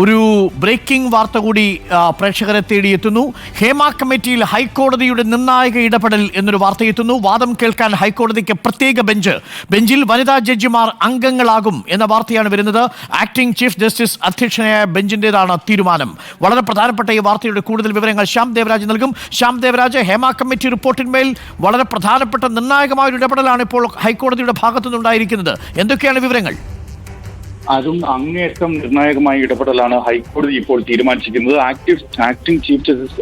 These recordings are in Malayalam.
ഒരു ബ്രേക്കിംഗ് വാർത്ത കൂടി പ്രേക്ഷകരെ തേടിയെത്തുന്നു. ഹേമ കമ്മിറ്റിയിൽ ഹൈക്കോടതിയുടെ നിർണായക ഇടപെടൽ എന്നൊരു വാർത്തയെത്തുന്നു വാദം കേൾക്കാൻ ഹൈക്കോടതിക്ക് പ്രത്യേക ബെഞ്ച്. ബെഞ്ചിൽ വനിതാ ജഡ്ജിമാർ അംഗങ്ങളാകും എന്ന വാർത്തയാണ് വരുന്നത്. ആക്ടിംഗ് ചീഫ് ജസ്റ്റിസ് അധ്യക്ഷനായ ബെഞ്ചിന്റെതാണ് തീരുമാനം. വളരെ പ്രധാനപ്പെട്ട ഈ വാർത്തയുടെ കൂടുതൽ വിവരങ്ങൾ ശ്യാം ദേവരാജ് നൽകും. ശ്യാം ദേവരാജ് ഹേമ കമ്മിറ്റി റിപ്പോർട്ടിന്മേൽ വളരെ പ്രധാനപ്പെട്ട നിർണായകമായ ഒരു ഇടപെടലാണ് ഇപ്പോൾ ഹൈക്കോടതിയുടെ ഭാഗത്തുനിന്നുണ്ടായിരിക്കുന്നത്. എന്തൊക്കെയാണ് വിവരങ്ങൾ? അതും അങ്ങേയറ്റം നിർണായകമായ ഇടപെടലാണ് ഹൈക്കോടതി ഇപ്പോൾ തീരുമാനിച്ചിരിക്കുന്നത്. Active acting chief justice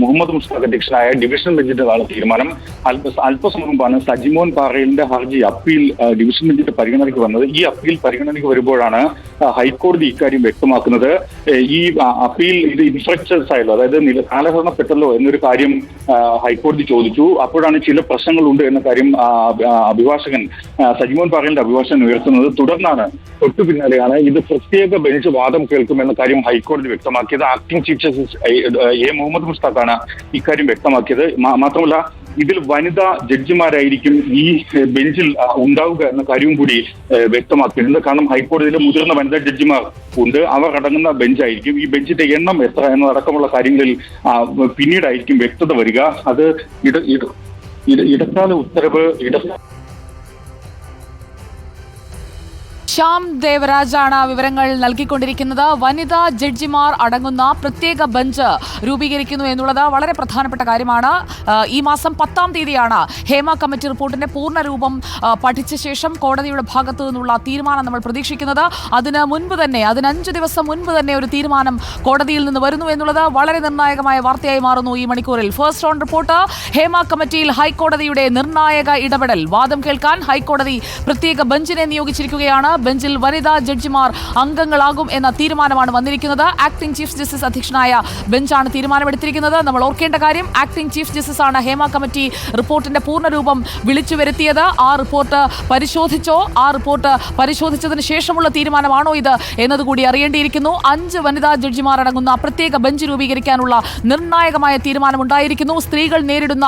Muhammad Mushtaq അധ്യക്ഷനായ ഡിവിഷൻ ബെഞ്ചിന്റേതാണ് തീരുമാനം. അല്പ അല്പസം മുമ്പാണ് സജിമോൻ പാറയിലിന്റെ ഹർജി അപ്പീൽ ഡിവിഷൻ ബെഞ്ചിന്റെ പരിഗണനയ്ക്ക് വന്നത്. ഈ അപ്പീൽ പരിഗണനയ്ക്ക് വരുമ്പോഴാണ് ഹൈക്കോടതി ഇക്കാര്യം വ്യക്തമാക്കുന്നത്. ഈ അപ്പീൽ ഇത് ഇൻഫ്രക്ചേഴ്സ് ആയല്ലോ അതായത് കാലഹരണപ്പെട്ടല്ലോ എന്നൊരു കാര്യം ഹൈക്കോടതി ചോദിച്ചു. അപ്പോഴാണ് ചില പ്രശ്നങ്ങളുണ്ട് എന്ന കാര്യം അഭിഭാഷകൻ സജിമോൻ പാറയിലിന്റെ അഭിഭാഷകൻ ഉയർത്തുന്നത്. തുടർന്നാണ് തൊട്ടു പിന്നാലെയാണ് ഇത് പ്രത്യേക ബെഞ്ച് വാദം കേൾക്കുമെന്ന കാര്യം ഹൈക്കോടതി വ്യക്തമാക്കിയത്. Acting chief justice A Muhammad മുസ്താഖാണ് ഇക്കാര്യം വ്യക്തമാക്കിയത്. മാത്രമല്ല ഇതിൽ വനിതാ ജഡ്ജിമാരായിരിക്കും ഈ ബെഞ്ചിൽ ഉണ്ടാവുക എന്ന കാര്യവും കൂടി വ്യക്തമാക്കിയിട്ടുണ്ട്. കാരണം ഹൈക്കോടതിയിലെ മുതിർന്ന വനിതാ ജഡ്ജിമാർ ഉണ്ട്. അവർ അടങ്ങുന്ന ബെഞ്ചായിരിക്കും. ഈ ബെഞ്ചിന്റെ എണ്ണം എത്ര എന്നതടക്കമുള്ള കാര്യങ്ങളിൽ പിന്നീടായിരിക്കും വ്യക്തത വരിക. അത് ഇട- ഇടക്കാല ഉത്തരവ് ഇട ശ്യാം ദേവരാജാണ് വിവരങ്ങൾ നൽകിക്കൊണ്ടിരിക്കുന്നത്. വനിതാ ജഡ്ജിമാർ അടങ്ങുന്ന പ്രത്യേക ബെഞ്ച് രൂപീകരിക്കുന്നു എന്നുള്ളത് വളരെ പ്രധാനപ്പെട്ട കാര്യമാണ്. ഈ മാസം പത്താം തീയതിയാണ് ഹേമ കമ്മിറ്റി റിപ്പോർട്ടിന്റെ പൂർണ രൂപം പഠിച്ച ശേഷം കോടതിയുടെ ഭാഗത്തു നിന്നുള്ള തീരുമാനം നമ്മൾ പ്രതീക്ഷിക്കുന്നത്. അതിന് മുൻപ് തന്നെ അതിന് അഞ്ച് ദിവസം മുൻപ് തന്നെ ഒരു തീരുമാനം കോടതിയിൽ നിന്ന് വരുന്നു എന്നുള്ളത് വളരെ നിർണായകമായ വാർത്തയായി മാറുന്നു ഈ മണിക്കൂറിൽ. ഫസ്റ്റ് ഓൺ റിപ്പോർട്ട് ഹേമ കമ്മിറ്റിയിൽ ഹൈക്കോടതിയുടെ നിർണായക ഇടപെടൽ. വാദം കേൾക്കാൻ ഹൈക്കോടതി പ്രത്യേക ബെഞ്ചിനെ നിയോഗിച്ചിരിക്കുകയാണ്. ബെഞ്ചിൽ വനിതാ ജഡ്ജിമാർ അംഗങ്ങളാകും എന്ന തീരുമാനമാണ് വന്നിരിക്കുന്നത്. ആക്ടിംഗ് ചീഫ് ജസ്റ്റിസ് അധ്യക്ഷനായ ബെഞ്ചാണ് തീരുമാനമെടുത്തിരിക്കുന്നത്. നമ്മൾ ഓർക്കേണ്ട കാര്യം ആക്ടിംഗ് ചീഫ് ജസ്റ്റിസ് ആണ് ഹേമ കമ്മിറ്റി റിപ്പോർട്ടിന്റെ പൂർണരൂപം വിളിച്ചു വരുത്തിയത്. ആ റിപ്പോർട്ട് പരിശോധിച്ചോ ആ റിപ്പോർട്ട് പരിശോധിച്ചതിന് ശേഷമുള്ള തീരുമാനമാണോ ഇത് എന്നതുകൂടി അറിയേണ്ടിയിരിക്കുന്നു. അഞ്ച് വനിതാ ജഡ്ജിമാർ അടങ്ങുന്ന പ്രത്യേക ബെഞ്ച് രൂപീകരിക്കാനുള്ള നിർണായകമായ തീരുമാനമുണ്ടായിരിക്കുന്നു. സ്ത്രീകൾ നേരിടുന്ന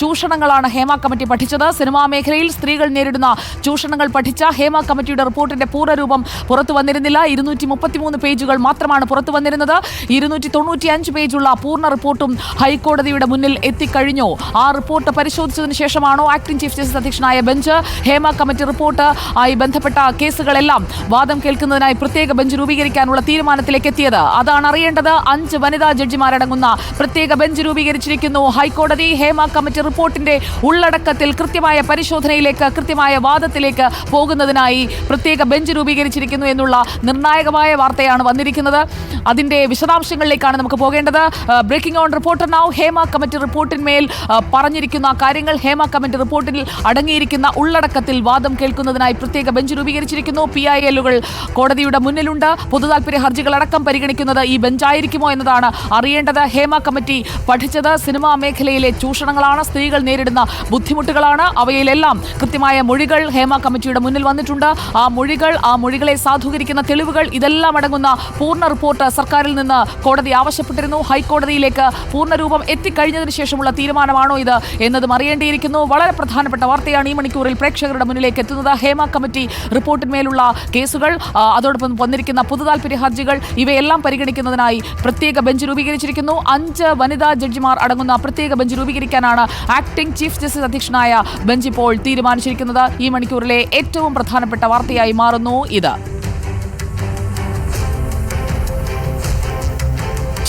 ചൂഷണങ്ങളാണ് ഹേമ കമ്മിറ്റി പഠിച്ചത്. സിനിമാ മേഖലയിൽ സ്ത്രീകൾ നേരിടുന്ന ചൂഷണങ്ങൾ പഠിച്ച ഹേമ കമ്മിറ്റിയുടെ റിപ്പോർട്ടിന്റെ പൂർണരൂപം പുറത്തു വന്നിരുന്നില്ല. ഇരുന്നൂറ്റി മുപ്പത്തിമൂന്ന് പേജുകൾ മാത്രമാണ് പുറത്തു വന്നിരുന്നത്. ഇരുന്നൂറ്റി തൊണ്ണൂറ്റി അഞ്ച് പേജുള്ള പൂർണ റിപ്പോർട്ടും ഹൈക്കോടതിയുടെ മുന്നിൽ എത്തിക്കഴിഞ്ഞു. ആ റിപ്പോർട്ട് പരിശോധിച്ചതിന് ശേഷമാണോ ആക്ടിംഗ് ചീഫ് ജസ്റ്റിസ് അധ്യക്ഷനായ ബെഞ്ച് ഹേമ കമ്മിറ്റി റിപ്പോർട്ട് ആയി ബന്ധപ്പെട്ട കേസുകളെല്ലാം വാദം കേൾക്കുന്നതിനായി പ്രത്യേക ബെഞ്ച് രൂപീകരിക്കാനുള്ള തീരുമാനത്തിലേക്ക് എത്തിയത്. അതാണ് അറിയേണ്ടത്. അഞ്ച് വനിതാ ജഡ്ജിമാരടങ്ങുന്ന പ്രത്യേക ബെഞ്ച് രൂപീകരിച്ചിരിക്കുന്നു. ഹൈക്കോടതി ഹേമ കമ്മിറ്റി റിപ്പോർട്ടിന്റെ ഉള്ളടക്കത്തിൽ കൃത്യമായ പരിശോധനയിലേക്ക് കൃത്യമായ വാദത്തിലേക്ക് പോകുന്നതിനായി പ്രത്യേക ബെഞ്ച് രൂപീകരിച്ചിരിക്കുന്നു എന്നുള്ള നിർണായകമായ വാർത്തയാണ് വന്നിരിക്കുന്നത്. അതിന്റെ വിശദാംശങ്ങളിലേക്കാണ് നമുക്ക് പോകേണ്ടത്. Breaking on reporter now Hema committee റിപ്പോർട്ടിന്മേൽ പറഞ്ഞിരിക്കുന്ന കാര്യങ്ങൾ ഹേമ കമ്മിറ്റി റിപ്പോർട്ടിൽ അടങ്ങിയിരിക്കുന്ന ഉള്ളടക്കത്തിൽ വാദം കേൾക്കുന്നതിനായി പ്രത്യേക ബെഞ്ച് രൂപീകരിച്ചിരിക്കുന്നു. പി ഐ എല്ലുകൾ കോടതിയുടെ മുന്നിലുണ്ട്. പൊതുതാൽപര്യ ഹർജികളടക്കം പരിഗണിക്കുന്നത് ഈ ബെഞ്ചായിരിക്കുമോ എന്നതാണ് അറിയേണ്ടത്. ഹേമ കമ്മിറ്റി പഠിച്ചത് സിനിമാ മേഖലയിലെ ചൂഷണങ്ങളാണ്. സ്ത്രീകൾ നേരിടുന്ന ബുദ്ധിമുട്ടുകളാണ്. അവയിലെല്ലാം കൃത്യമായ മൊഴികൾ ഹേമ കമ്മിറ്റിയുടെ മുന്നിൽ വന്നിട്ടുണ്ട്. ആ മൊഴികൾ ആ മൊഴികളെ സാധൂകരിക്കുന്ന തെളിവുകൾ ഇതെല്ലാം അടങ്ങുന്ന പൂർണ റിപ്പോർട്ട് സർക്കാരിൽ നിന്ന് കോടതി ആവശ്യപ്പെട്ടിരുന്നു. ഹൈക്കോടതിയിലേക്ക് പൂർണരൂപം എത്തിക്കഴിഞ്ഞതിന് ശേഷമുള്ള തീരുമാനമാണോ ഇത് എന്നതും അറിയേണ്ടിയിരിക്കുന്നു. വളരെ പ്രധാനപ്പെട്ട വാർത്തയാണ് ഈ മണിക്കൂറിൽ പ്രേക്ഷകരുടെ മുന്നിലേക്ക് എത്തുന്നത്. ഹേമ കമ്മിറ്റി റിപ്പോർട്ടിന്മേലുള്ള കേസുകൾ അതോടൊപ്പം വന്നിരിക്കുന്ന പൊതുതാൽപര്യ ഹർജികൾ ഇവയെല്ലാം പരിഗണിക്കുന്നതിനായി പ്രത്യേക ബെഞ്ച് രൂപീകരിച്ചിരിക്കുന്നു. അഞ്ച് വനിതാ ജഡ്ജിമാർ അടങ്ങുന്ന പ്രത്യേക ബെഞ്ച് രൂപീകരിക്കാനാണ് ആക്ടിംഗ് ചീഫ് ജസ്റ്റിസ് അധ്യക്ഷനായ ബെഞ്ച് ഇപ്പോൾ തീരുമാനിച്ചിരിക്കുന്നത്. ഈ മണിക്കൂറിലെ ഏറ്റവും പ്രധാനപ്പെട്ട വാർത്തയായി മാറുന്നു ഇത്.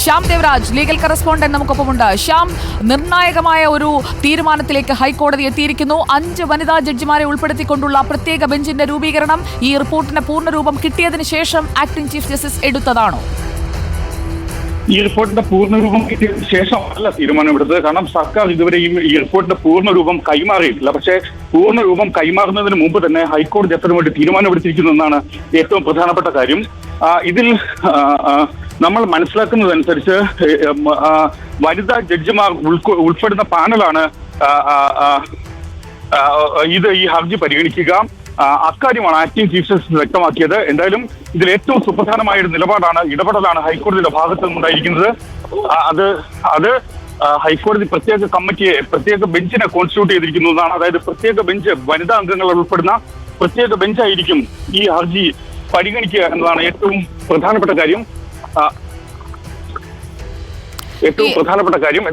ശ്യാം ദേവരാജ് ലീഗൽ കറസ്പോണ്ടന്റ് നമുക്കൊപ്പമുണ്ട്. ശ്യാം നിർണായകമായ ഒരു തീരുമാനത്തിലേക്ക് ഹൈക്കോടതി എത്തിയിരിക്കുന്നു. അഞ്ച് വനിതാ ജഡ്ജിമാരെ ഉൾപ്പെടുത്തിക്കൊണ്ടുള്ള പ്രത്യേക ബെഞ്ചിന്റെ രൂപീകരണം ഈ റിപ്പോർട്ടിന്റെ പൂർണരൂപം കിട്ടിയതിനു ശേഷം ആക്ടിംഗ് ചീഫ് ജസ്റ്റിസ് എടുത്തതാണോ? ഈ റിപ്പോർട്ടിന്റെ പൂർണരൂപം കിട്ടിയതിനു ശേഷമല്ല തീരുമാനമെടുത്തത് കാരണം സർക്കാർ ഇതുവരെയും ഈ റിപ്പോർട്ടിന്റെ പൂർണരൂപം കൈമാറിയിട്ടില്ല. പക്ഷേ പൂർണരൂപം കൈമാറുന്നതിന് മുമ്പ് തന്നെ ഹൈക്കോടതി വേണ്ടി തീരുമാനമെടുത്തിരിക്കുന്നു എന്നാണ് ഏറ്റവും പ്രധാനപ്പെട്ട കാര്യം. ഇതിൽ നമ്മൾ മനസ്സിലാക്കുന്നതനുസരിച്ച് വനിതാ ജഡ്ജിമാർ ഉൾപ്പെടുന്ന പാനലാണ് ഇത് ഈ ഹർജി പരിഗണിക്കുക. അക്കാര്യമാണ് ആക്ടിംഗ് ചീഫ് ജസ്റ്റിസ് വ്യക്തമാക്കിയത്. എന്തായാലും ഇതിൽ ഏറ്റവും സുപ്രധാനമായ ഒരു നിലപാടാണ് ഇടപെടലാണ് ഹൈക്കോടതിയുടെ ഭാഗത്തു നിന്നുണ്ടായിരിക്കുന്നത്. അത് അത് ഹൈക്കോടതി പ്രത്യേക കമ്മിറ്റിയെ പ്രത്യേക ബെഞ്ചിനെ കോൺസ്റ്റിറ്റ്യൂട്ട് ചെയ്തിരിക്കുന്നതാണ് അതായത് പ്രത്യേക ബെഞ്ച് വനിതാ അംഗങ്ങൾ ഉൾപ്പെടുന്ന പ്രത്യേക ബെഞ്ചായിരിക്കും ഈ ഹർജി പരിഗണിക്കുക എന്നതാണ് ഏറ്റവും പ്രധാനപ്പെട്ട കാര്യം. ഏറ്റവും പ്രധാനപ്പെട്ട കാര്യം.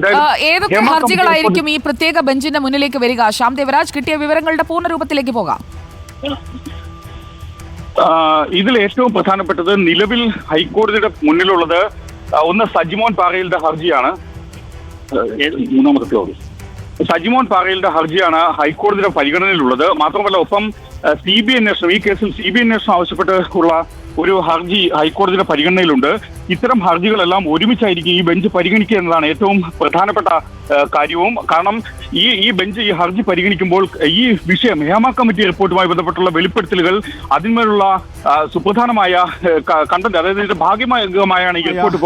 ഏതൊക്കെ ഹർജികളായിരിക്കും ഈ പ്രത്യേക ബെഞ്ചിന്റെ മുന്നിലേക്ക് വരിക? ശ്യാം ദേവരാജ് കിട്ടിയ വിവരങ്ങളുടെ പൂർണ രൂപത്തിലേക്ക് പോകാം. ഇതിൽ ഏറ്റവും പ്രധാനപ്പെട്ടത് നിലവിൽ ഹൈക്കോടതിയുടെ മുന്നിലുള്ളത് ഒന്ന് സജിമോൻ പാറയിലെ ഹർജിയാണ്. മൂന്നാമത്തെ സജിമോൻ പാറയിലെ ഹർജിയാണ് ഹൈക്കോടതിയുടെ പരിഗണനയിലുള്ളത്. മാത്രമല്ല ഒപ്പം സി ബി അന്വേഷണം ഈ കേസിൽ സി ബി അന്വേഷണം ആവശ്യപ്പെട്ട് ഉള്ള ഒരു ഹർജി ഹൈക്കോടതിയുടെ പരിഗണനയിലുണ്ട്. ഇത്തരം ഹർജികളെല്ലാം ഒരുമിച്ചായിരിക്കും ഈ ബെഞ്ച് പരിഗണിക്കുക എന്നതാണ് ഏറ്റവും പ്രധാനപ്പെട്ട കാര്യവും. കാരണം ഈ ഈ ബെഞ്ച് ഈ ഹർജി പരിഗണിക്കുമ്പോൾ ഈ വിഷയം ഹേമ കമ്മിറ്റി റിപ്പോർട്ടുമായി ബന്ധപ്പെട്ടുള്ള വെളിപ്പെടുത്തലുകൾ അതിന്മേലുള്ള സുപ്രധാനമായ കണ്ടന്റ് അതായത് ഇതിന്റെ ഭാഗ്യമായാണ് ഈ റിപ്പോർട്ട്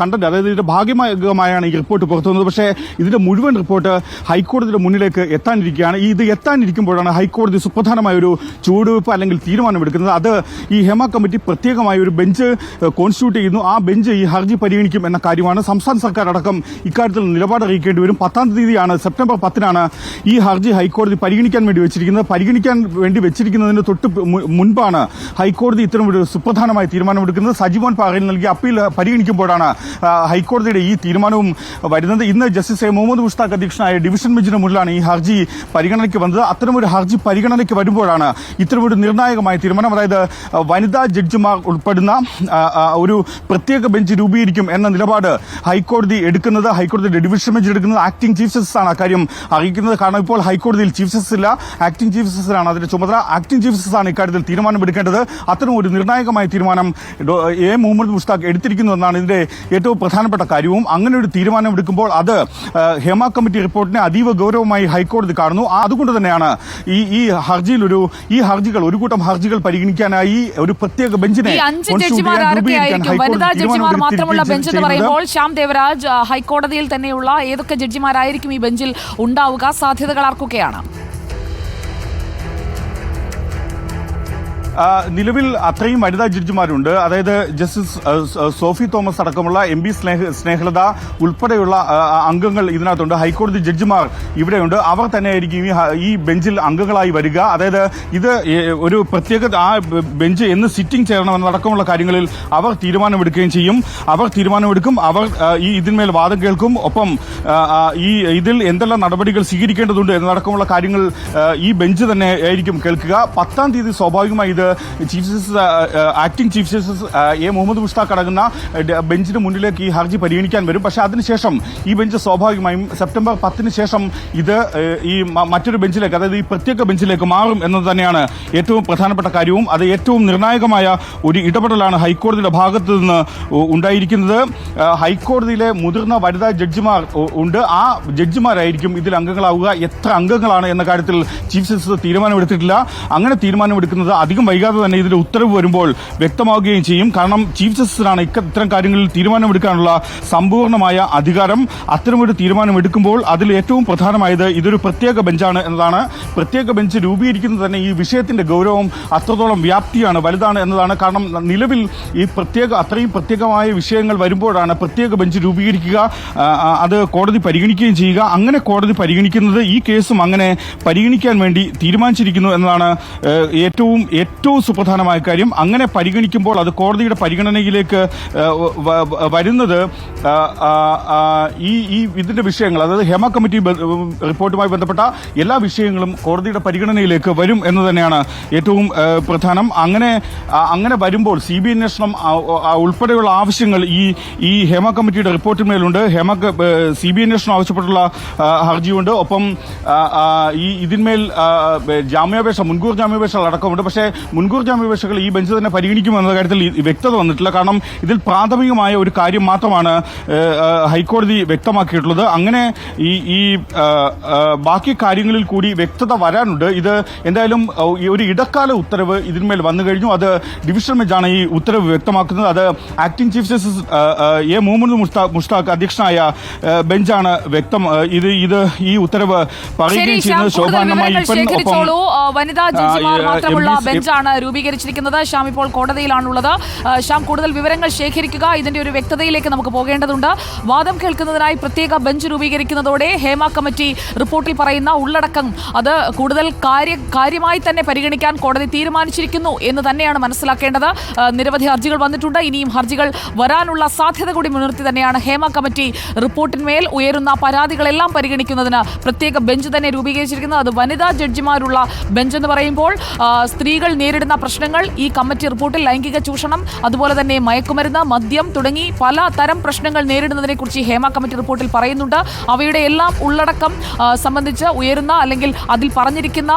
കണ്ടന്റ് അതായത് ഇതിന്റെ ഭാഗ്യമായമാണ് ഈ റിപ്പോർട്ട് പുറത്തു വന്നത്. പക്ഷേ ഇതിന്റെ മുഴുവൻ റിപ്പോർട്ട് ഹൈക്കോടതിയുടെ മുന്നിലേക്ക് എത്താനിരിക്കുകയാണ്. ഇത് എത്താനിരിക്കുമ്പോഴാണ് ഹൈക്കോടതി സുപ്രധാനമായ ഒരു ചുവടുവെപ്പ് അല്ലെങ്കിൽ തീരുമാനമെടുക്കുന്നത് അത് ഈ ഹെമ കമ്മിറ്റി പ്രത്യേകമായ ഒരു ബെഞ്ച് കോൺസ്റ്റിറ്റ്യൂട്ട് ചെയ്യുന്നു. ആ ബെഞ്ച് ഈ ഹർജി പരിഗണിക്കും എന്ന കാര്യമാണ് സംസ്ഥാന സർക്കാർ അടക്കം ഇക്കാര്യത്തിൽ നിലപാട് അറിയിക്കേണ്ടി വരും. പത്താം തീയതിയാണ് സെപ്റ്റംബർ പത്തിനാണ് ഈ ഹർജി ഹൈക്കോടതി പരിഗണിക്കാൻ വേണ്ടി വെച്ചിരിക്കുന്നത്. പരിഗണിക്കാൻ വേണ്ടി വെച്ചിരിക്കുന്നതിന് തൊട്ട് മുൻപാണ് ഹൈക്കോടതി ഇത്തരം ഒരു സുപ്രധാനമായ തീരുമാനമെടുക്കുന്നത്. സജിമോൻ പാറയിൽ നൽകിയ അപ്പീൽ പരിഗണിക്കുമ്പോഴാണ് ഹൈക്കോടതിയുടെ ഈ തീരുമാനവും വരുന്നത്. ഇന്ന് ജസ്റ്റിസ് എ. മുഹമ്മദ് മുഷ്താഖ് അധ്യക്ഷനായ ഡിവിഷൻ ബെഞ്ചിന് മുന്നിലാണ് ഈ ഹർജി പരിഗണനയ്ക്ക് വന്നത്. അത്തരമൊരു ഹർജി പരിഗണനയ്ക്ക് വരുമ്പോഴാണ് ഇത്തരമൊരു നിർണായകമായ തീരുമാനം. അതായത് വനിതാ ജഡ്ജിമാർ ഉൾപ്പെടുന്ന ഒരു പ്രത്യേക ബെഞ്ച് രൂപീകരിക്കും എന്ന നിലപാട് ഹൈക്കോടതി എടുക്കുന്നത് ഹൈക്കോടതിയുടെ ഡിവിഷൻ ബെഞ്ച് എടുക്കുന്നത് ആക്ടിംഗ് ചീഫ് ജസ്റ്റിസ് ആണ് അക്കാര്യം അറിയിക്കുന്നത്. കാരണം ഇപ്പോൾ ഹൈക്കോടതിയിൽ ചീഫ് ജസ്റ്റിസ് ഇല്ല ആക്ടിംഗ് ചീഫ് ജസ്റ്റിസിലാണ് അതിന്റെ ചുമതല. ആക്ടിംഗ് ചീഫ് ജസ്റ്റിസ് ആണ് ഇക്കാര്യത്തിൽ തീരുമാനമെടുക്കേണ്ടത്. അത്തരം ഒരു നിർണായകമായ തീരുമാനം എ മുഹമ്മദ് മുഷ്താഖ് എടുത്തിരിക്കുന്നു എന്നാണ് ഇതിന്റെ ഏറ്റവും പ്രധാനപ്പെട്ട കാര്യവും. അങ്ങനെ ഒരു തീരുമാനം എടുക്കുമ്പോൾ അത് ഹേമ കമ്മിറ്റി റിപ്പോർട്ടിനെ അതീവ ഗൗരവമായി ഹൈക്കോടതി കാണുന്നു. അതുകൊണ്ട് തന്നെയാണ് ഈ ഈ ഹർജിയിൽ ഒരു ഈ ഹർജികൾ ഒരു കൂട്ടം ഹർജികൾ പരിഗണിക്കാനായി ഒരു പ്രത്യേക ബെഞ്ചിനെ അഞ്ച് ജഡ്ജിമാർ ആരൊക്കെയായിരിക്കും? വനിതാ ജഡ്ജിമാർ മാത്രമുള്ള ബെഞ്ച് എന്ന് പറയുമ്പോൾ ശ്യാം ദേവരാജ് ഹൈക്കോടതിയിൽ തന്നെയുള്ള ഏതൊക്കെ ജഡ്ജിമാരായിരിക്കും ഈ ബെഞ്ചിൽ ഉണ്ടാവുക? സാധ്യതകൾ ആർക്കൊക്കെയാണ്? നിലവിൽ അത്രയും വനിതാ ജഡ്ജിമാരുണ്ട്. അതായത് ജസ്റ്റിസ് സോഫി തോമസ് അടക്കമുള്ള എം ബി സ്നേഹ സ്നേഹലത ഉൾപ്പെടെയുള്ള അംഗങ്ങൾ ഇതിനകത്തുണ്ട്. ഹൈക്കോടതി ജഡ്ജിമാർ ഇവിടെയുണ്ട്. അവർ തന്നെയായിരിക്കും ഈ ബെഞ്ചിൽ അംഗങ്ങളായി വരിക. അതായത് ഇത് ഒരു പ്രത്യേക ആ ബെഞ്ച് എന്ന് സിറ്റിംഗ് ചേരണമെന്നടക്കമുള്ള കാര്യങ്ങളിൽ അവർ തീരുമാനമെടുക്കുകയും ചെയ്യും. അവർ തീരുമാനമെടുക്കും. അവർ ഈ ഇതിന്മേൽ വാദം കേൾക്കും. ഒപ്പം ഈ ഇതിൽ എന്തെല്ലാം നടപടികൾ സ്വീകരിക്കേണ്ടതുണ്ട് എന്നടക്കമുള്ള കാര്യങ്ങൾ ഈ ബെഞ്ച് തന്നെ ആയിരിക്കും കേൾക്കുക. പത്താം തീയതി സ്വാഭാവികമായി ഇത് chief justice acting chief justice A. Muhammad Mushtaq അടങ്ങുന്ന ബെഞ്ചിന് മുന്നിലേക്ക് ഈ ഹർജി പരിഗണിക്കാൻ വരും. പക്ഷേ അതിനുശേഷം ഈ ബെഞ്ച് സ്വാഭാവികമായും സെപ്റ്റംബർ പത്തിന് ശേഷം ഇത് ഈ മറ്റൊരു ബെഞ്ചിലേക്ക് അതായത് ഈ പ്രത്യേക ബെഞ്ചിലേക്ക് മാറും എന്നത് തന്നെയാണ് ഏറ്റവും പ്രധാനപ്പെട്ട കാര്യവും. അത് ഏറ്റവും നിർണായകമായ ഒരു ഇടപെടലാണ് ഹൈക്കോടതിയുടെ ഭാഗത്തു നിന്ന് ഉണ്ടായിരിക്കുന്നത്. ഹൈക്കോടതിയിലെ മുതിർന്ന വനിതാ ജഡ്ജിമാർ ഉണ്ട്. ആ ജഡ്ജിമാരായിരിക്കും ഇതിൽ അംഗങ്ങളാവുക. എത്ര അംഗങ്ങളാണ് എന്ന കാര്യത്തിൽ ചീഫ് ജസ്റ്റിസ് തീരുമാനമെടുത്തിട്ടില്ല. അങ്ങനെ തീരുമാനമെടുക്കുന്നത് അധികം വൈകാതെ തന്നെ ഇതിന്റെ ഉത്തരവ് വരുമ്പോൾ വ്യക്തമാവുകയും ചെയ്യും. കാരണം ചീഫ് ജസ്റ്റിസിനാണ് ഇത്തരം കാര്യങ്ങളിൽ തീരുമാനമെടുക്കാനുള്ള സമ്പൂർണമായ അധികാരം. അത്തരമൊരു തീരുമാനമെടുക്കുമ്പോൾ അതിൽ ഏറ്റവും പ്രധാനമായത് ഇതൊരു പ്രത്യേക ബെഞ്ചാണ് എന്നതാണ്. പ്രത്യേക ബെഞ്ച് രൂപീകരിക്കുന്നത് തന്നെ ഈ വിഷയത്തിന്റെ ഗൗരവം അത്രത്തോളം വ്യാപ്തിയാണ് വലുതാണ് എന്നതാണ്. കാരണം നിലവിൽ ഈ പ്രത്യേക അത്രയും പ്രത്യേകമായ വിഷയങ്ങൾ വരുമ്പോഴാണ് പ്രത്യേക ബെഞ്ച് രൂപീകരിക്കുക അത് കോടതി പരിഗണിക്കുകയും ചെയ്യുക. അങ്ങനെ കോടതി പരിഗണിക്കുന്നത് ഈ കേസും അങ്ങനെ പരിഗണിക്കാൻ വേണ്ടി തീരുമാനിച്ചിരിക്കുന്നു എന്നതാണ് ഏറ്റവും ഏറ്റവും സുപ്രധാനമായ കാര്യം അങ്ങനെ പരിഗണിക്കുമ്പോൾ അത് കോടതിയുടെ പരിഗണനയിലേക്ക് വരുന്നത് ഈ ഈ ഇതിന്റെ വിഷയങ്ങൾ അതായത് ഹേമ കമ്മിറ്റി റിപ്പോർട്ടുമായി ബന്ധപ്പെട്ട എല്ലാ വിഷയങ്ങളും കോടതിയുടെ പരിഗണനയിലേക്ക് വരും എന്ന് തന്നെയാണ് ഏറ്റവും പ്രധാനം. അങ്ങനെ അങ്ങനെ വരുമ്പോൾ സി ബി അന്വേഷണം ഉൾപ്പെടെയുള്ള ആവശ്യങ്ങൾ ഈ ഈ ഹേമ കമ്മിറ്റിയുടെ റിപ്പോർട്ടിന്മേലുണ്ട്. ഹേമ സി ബി അന്വേഷണം ആവശ്യപ്പെട്ടുള്ള ഹർജിയുണ്ട്. ഒപ്പം ഈ ഇതിന്മേൽ ജാമ്യാപേക്ഷ മുൻകൂർ ജാമ്യാപേക്ഷകൾ അടക്കമുണ്ട്. പക്ഷേ മുൻകൂർ ജാമ്യാപേക്ഷകൾ ഈ ബെഞ്ച് തന്നെ പരിഗണിക്കുമെന്ന കാര്യത്തിൽ വ്യക്തത വന്നിട്ടില്ല. കാരണം ഇതിൽ പ്രാഥമികമായ ഒരു കാര്യം മാത്രമാണ് ഹൈക്കോടതി വ്യക്തമാക്കിയിട്ടുള്ളത്. അങ്ങനെ ഈ ഈ ബാക്കി കാര്യങ്ങളിൽ കൂടി വ്യക്തത വരാനുണ്ട്. ഇത് എന്തായാലും ഒരു ഇടക്കാല ഉത്തരവ് ഇതിന്മേൽ വന്നു കഴിഞ്ഞു. അത് ഡിവിഷൻ ബെഞ്ചാണ് ഈ ഉത്തരവ് വ്യക്തമാക്കുന്നത്. അത് acting chief justice A Muhammad Mushtaq അധ്യക്ഷനായ ബെഞ്ചാണ് വ്യക്തം ഇത് ഇത് ഈ ഉത്തരവ് പറയുകയും ചെയ്യുന്നത് ശോഭാനമായി വനിതാ ജഡ്ജിമാർ മാത്രമുള്ള ബെഞ്ചാണ് ബെഞ്ചാണ് രൂപീകരിച്ചിരിക്കുന്നത്. ശ്യാം ഇപ്പോൾ കോടതിയിലാണുള്ളത്. ഷ്യാം കൂടുതൽ വിവരങ്ങൾ ശേഖരിക്കുക. ഇതിന്റെ ഒരു വ്യക്തതയിലേക്ക് നമുക്ക് പോകേണ്ടതുണ്ട്. വാദം കേൾക്കുന്നതിനായി പ്രത്യേക ബെഞ്ച് രൂപീകരിക്കുന്നതോടെ ഹേമ കമ്മിറ്റി റിപ്പോർട്ടിൽ പറയുന്ന ഉള്ളടക്കം അത് കൂടുതൽ കാര്യ കാര്യമായി തന്നെ പരിഗണിക്കാൻ കോടതി തീരുമാനിച്ചിരിക്കുന്നു എന്ന് തന്നെയാണ് മനസ്സിലാക്കേണ്ടത്. നിരവധി ഹർജികൾ വന്നിട്ടുണ്ട്. ഇനിയും ഹർജികൾ വരാനുള്ള സാധ്യത കൂടി മുൻനിർത്തി തന്നെയാണ് ഹേമ കമ്മിറ്റി റിപ്പോർട്ടിന്മേൽ ഉയരുന്ന പരാതികളെല്ലാം പരിഗണിക്കുന്നതിന് പ്രത്യേക ബെഞ്ച് തന്നെ രൂപീകരിച്ചിരിക്കുന്നത്. അത് വനിതാ ജഡ്ജിമാരുള്ള ബെഞ്ച് എന്ന് പറയുമ്പോൾ സ്ത്രീകൾ നേരിടുന്ന പ്രശ്നങ്ങൾ ഈ കമ്മിറ്റി റിപ്പോർട്ടിൽ ലൈംഗിക ചൂഷണം അതുപോലെ തന്നെ മയക്കുമരുന്ന് മദ്യം തുടങ്ങി പല തരം പ്രശ്നങ്ങൾ നേരിടുന്നതിനെ കുറിച്ച് ഹേമ കമ്മിറ്റി റിപ്പോർട്ടിൽ പറയുന്നുണ്ട്. അവയുടെ എല്ലാം ഉള്ളടക്കം സംബന്ധിച്ച് ഉയരുന്ന അല്ലെങ്കിൽ അതിൽ പറഞ്ഞിരിക്കുന്ന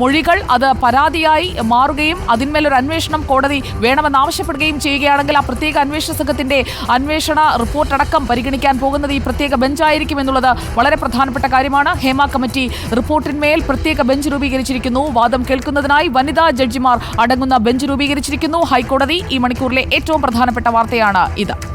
മൊഴികൾ അത് പരാതിയായി മാറുകയും അതിന്മേലൊരു അന്വേഷണം കോടതി വേണമെന്ന് ആവശ്യപ്പെടുകയും ചെയ്യുകയാണെങ്കിൽ ആ പ്രത്യേക അന്വേഷണ സംഘത്തിന്റെ അന്വേഷണ റിപ്പോർട്ട് അടക്കം പരിഗണിക്കാൻ പോകുന്നത് ഈ പ്രത്യേക ബെഞ്ചായിരിക്കും എന്നുള്ളത് വളരെ പ്രധാനപ്പെട്ട കാര്യമാണ്. ഹേമ കമ്മിറ്റി റിപ്പോർട്ടിന്മേൽ പ്രത്യേക ബെഞ്ച് രൂപീകരിച്ചിരിക്കുന്നു. വാദം കേൾക്കുന്നതിനായി വനിതാ ജഡ്ജിമാർ അടങ്ങുന്ന ബെഞ്ച് രൂപീകരിച്ചിരിക്കുന്നു. ഹൈക്കോടതി ഈ മണിക്കൂറിലെ ഏറ്റവും പ്രധാനപ്പെട്ട വാർത്തയാണ് ഇത്.